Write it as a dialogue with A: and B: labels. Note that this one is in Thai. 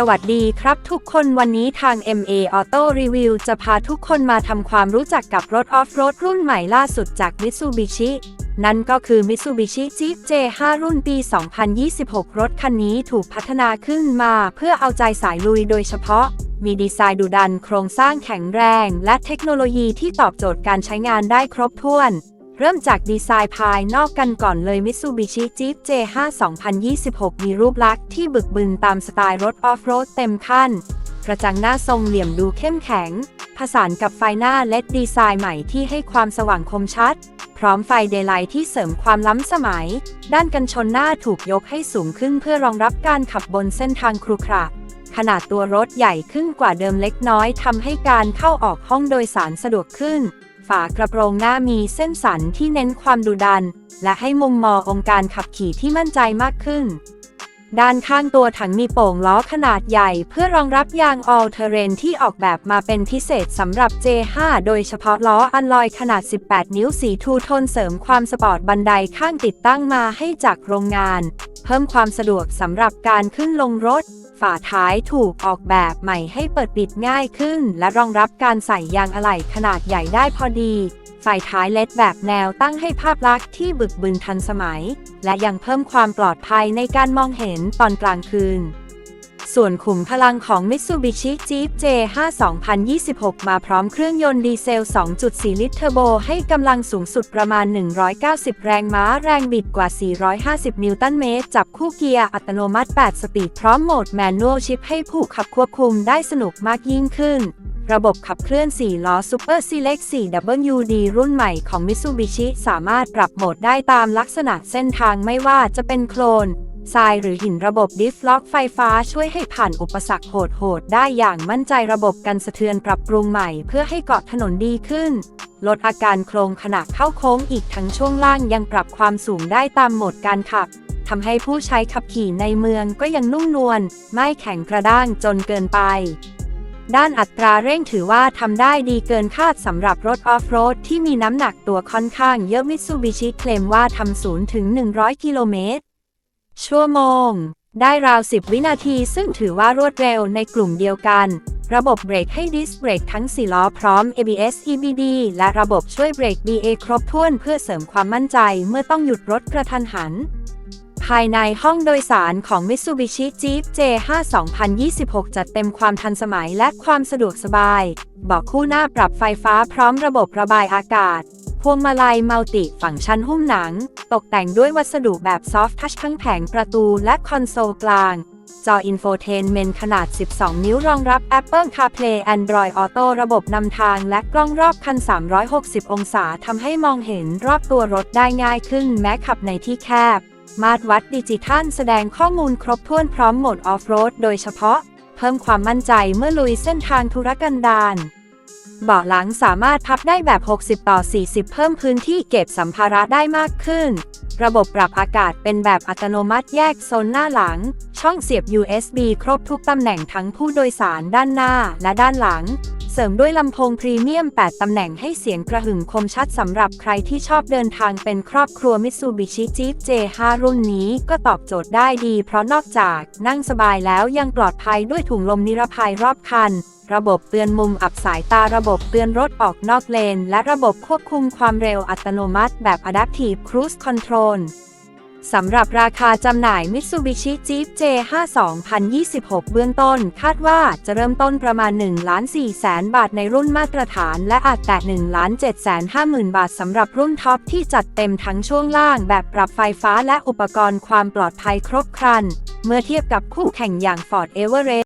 A: สวัสดีครับทุกคนวันนี้ทาง MA Auto Review จะพาทุกคนมาทำความรู้จักกับรถออฟโรดรุ่นใหม่ล่าสุดจาก Mitsubishi นั่นก็คือ Mitsubishi Jeep J5 รุ่นปี 2026 รถคันนี้ถูกพัฒนาขึ้นมาเพื่อเอาใจสายลุยโดยเฉพาะ มีดีไซน์ดุดัน โครงสร้างแข็งแรง และเทคโนโลยีที่ตอบโจทย์การใช้งานได้ครบถ้วน เริ่มจากดีไซน์ภายนอกกันก่อนเลย Mitsubishi Jeep J5 2026 มีรูปลักษณ์ที่บึกบึนตามสไตล์รถออฟโรดเต็มขั้น กระจังหน้าทรงเหลี่ยมดูเข้มแข็ง ผสานกับไฟหน้าเลดดีไซน์ใหม่ที่ให้ความสว่างคมชัด พร้อมไฟเดไลท์ที่เสริมความล้ำสมัย ด้านกันชนหน้าถูกยกให้สูงขึ้นเพื่อรองรับการขับบนเส้นทางครุขระขนาดตัวรถใหญ่ขึ้นกว่าเดิมเล็กน้อยทำให้การเข้าออกห้องโดยสารสะดวกขึ้น ฝากระโปรงหน้ามีเส้นสันที่เน้นความดุดัน และให้มุมมององค์การขับขี่ที่มั่นใจมากขึ้น ด้านข้างตัวถังมีโป่งล้อขนาดใหญ่เพื่อรองรับยาง all terrain ที่ออกแบบมาเป็นพิเศษสำหรับ J5 โดยเฉพาะล้ออันลอยขนาด 18 นิ้วสีทูโทนเสริมความสปอร์ตบันไดข้างติดตั้งมาให้จากโรงงาน เพิ่มความสะดวกสำหรับการขึ้นลงรถ ฝาท้ายถูกออกแบบใหม่ให้เปิดปิดง่ายขึ้น และรองรับการใส่ยางอะไหล่ขนาดใหญ่ได้พอดีฝายท้ายเลดแบบแนวตั้งให้ภาพลักษณ์ที่บึกบึนทันสมัย และยังเพิ่มความปลอดภัยในการมองเห็นตอนกลางคืน ส่วนขุมพลังของ Mitsubishi Jeep J5 2026 มาพร้อมเครื่องยนต์ดีเซล 2.4 ลิตรเทอร์โบ ให้กำลังสูงสุดประมาณ 190 แรงม้า แรงบิดกว่า 450 นิวตันเมตร จับคู่เกียร์อัตโนมัติ 8 สปีด พร้อมโหมดแมนนวลชิปให้ผู้ขับควบคุมได้สนุกมากยิ่งขึ้นระบบขับเคลื่อน 4 ล้อ Super Select 4WD รุ่นใหม่ของ Mitsubishi สามารถปรับโหมดได้ตามลักษณะเส้นทางไม่ว่าจะเป็นโคลน ทรายหรือหินระบบดิฟล็อกไฟฟ้าช่วยให้ผ่านอุปสรรคโหดๆ ได้อย่างมั่นใจระบบกันสะเทือนปรับปรุงใหม่เพื่อให้เกาะถนนดีขึ้น ลดอาการโครงขณะเข้าโค้งอีกทั้งช่วงล่างยังปรับความสูงได้ตามโหมดการขับทำให้ผู้ใช้ขับขี่ในเมืองก็ยังนุ่มนวลไม่แข็งกระด้างจนเกินไป ด้านอัตราเร่งถือว่าทำได้ดีเกินคาดสำหรับรถออฟโรดที่มีน้ำหนักตัวค่อนข้างเยอะมิตซูบิชิเคลมว่าทำศูนย์ถึง 100 กิโลเมตร ชั่วโมง ได้ราว 10 วินาทีซึ่งถือว่ารวดเร็วในกลุ่มเดียวกัน ระบบเบรกให้ดิสเบรกทั้ง 4 ล้อพร้อม ABS EBD และระบบช่วยเบรก BA ครบถ้วนเพื่อเสริมความมั่นใจเมื่อต้องหยุดรถกระทันหัน ภายในห้องโดยสารของ Mitsubishi Jeep J5 2026 จัดเต็มความทันสมัยและความสะดวกสบายเบอกคู่หน้าปรับไฟฟ้าพร้อมระบบระบายอากาศ พวงมาลัยมัลติฟังชันหุ้มหนัง ตกแต่งด้วยวัสดุแบบซอฟท์ทัชทั้งแผงประตูและคอนโซลกลาง จออินโฟเทนเมนขนาด 12 นิ้วรองรับ Apple CarPlay Android Auto ระบบนำทางและกล้องรอบคัน 360 องศาทำให้มองเห็นรอบตัวรถได้ง่ายขึ้นแม้ขับในที่แคบ มาตรวัดดิจิทัลแสดงข้อมูลครบถ้วนพร้อมโหมดออฟโรดโดยเฉพาะ เพิ่มความมั่นใจเมื่อลุยเส้นทางธุรกันดาร เบาะหลังสามารถพับได้แบบ 60 ต่อ 40 เพิ่มพื้นที่เก็บสัมภาระได้มากขึ้น ระบบปรับอากาศเป็นแบบอัตโนมัติแยกโซนหน้าหลัง ช่องเสียบ USB ครบทุกตำแหน่งทั้งผู้โดยสารด้านหน้าและด้านหลัง เสริมด้วยลำโพงพรีเมียม 8 ตำแหน่งให้เสียงกระหึ่มคมชัดสำหรับใครที่ชอบเดินทางเป็นครอบครัว Mitsubishi Jeep J5 รุ่นนี้ก็ตอบโจทย์ได้ดี เพราะนอกจากนั่งสบายแล้วยังปลอดภัยด้วยถุงลมนิรภัยรอบคัน ระบบเตือนมุมอับสายตาระบบเตือนรถออกนอกเลน และระบบควบคุมความเร็วอัตโนมัติแบบ Adaptive Cruise Control สำหรับราคาจำหน่าย Mitsubishi Jeep J5 2026 เบื้องต้น คาดว่าจะเริ่มต้นประมาณ1ล้าน4แสนบาทในรุ่นมาตรฐาน และอาจแตะ1ล้าน7แสน5หมื่นบาทสำหรับรุ่นท็อปที่จัดเต็มทั้งช่วงล่างแบบปรับไฟฟ้าและอุปกรณ์ความปลอดภัยครบครัน เมื่อเทียบกับคู่แข่งอย่าง Ford Everest